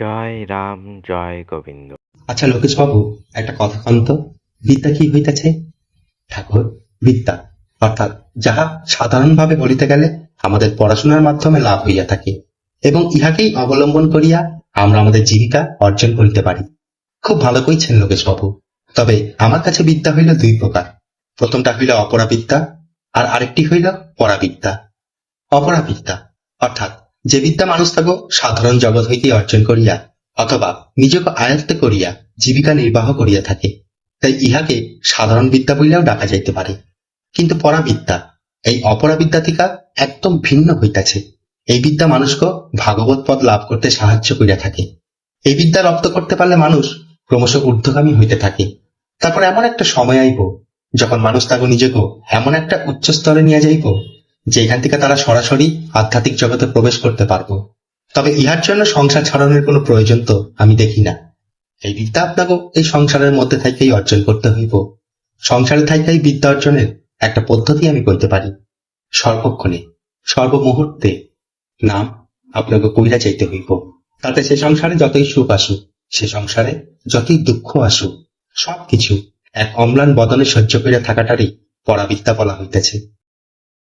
জয় রাম, জয় গোবিন্দ। আচ্ছা লোকেশ বাবু একটা কথা কন তো। বিদ্যা কি হইতেছে? ঠাকুর, বিদ্যা। অর্থাৎ যাহা সাধারণভাবে বলিতে গেলে আমাদের পড়াশোনার মাধ্যমে লাভ হইয়া থাকে এবং ইহাকেই অবলম্বন করিয়া আমরা আমাদের জীবিকা অর্জন করিতে পারি। খুব ভালো কইছেন লোকেশ বাবু তবে আমার কাছে বিদ্যা হইল দুই প্রকার। প্রথমটা হইল অপরাবিদ্যা, আর আরেকটি হইল পরাবিদ্যা। অপরাবিদ্যা, অর্থাৎ যে বিদ্যা মানুষ তাকে সাধারণ জগৎ হইতে অর্জন করিয়া অথবা নিজকে আয়ত্ত করিয়া জীবিকা নির্বাহ করিয়া থাকে, তাই ইহাকে সাধারণ বিদ্যা বলিয়াও ডাকা যাইতে পারে। কিন্তু পরাবিদ্যা, এই অপরাবিদ্যা থেকে একদম ভিন্ন হইতাছে। এই বিদ্যা মানুষকে ভাগবত পদ লাভ করতে সাহায্য করিয়া থাকে। এই বিদ্যা রপ্ত করতে পারলে মানুষ ক্রমশ ঊর্ধ্বগামী হইতে থাকে। তারপর এমন একটা সময় আইব, যখন মানুষ তাকে নিজেকে এমন একটা উচ্চ স্তরে নিয়ে যাইব যেখান থেকে তারা সরাসরি আধ্যাত্মিক জগতে প্রবেশ করতে পারব। তবে ইহার জন্য সংসার ছাড়ানোর কোনো প্রয়োজন তো আমি দেখি না। এই বিদ্যা আপনাকে এই সংসারের মধ্যে থেকেই অর্জন করতে হইব। সংসারে থাইকাই বিদ্যা অর্জনের একটা পদ্ধতি আমি কইতে পারি। সর্বক্ষণে, সর্বমুহূর্তে নাম আপনাকে কইরা চাইতে হইব। তাতে সে সংসারে যতই সুখ আসুক, সে সংসারে যতই দুঃখ আসুক, সবকিছু এক অম্লান বদনে সহ্য করিয়া থাকাটারই পরাবিদ্যা বলা হইতেছে।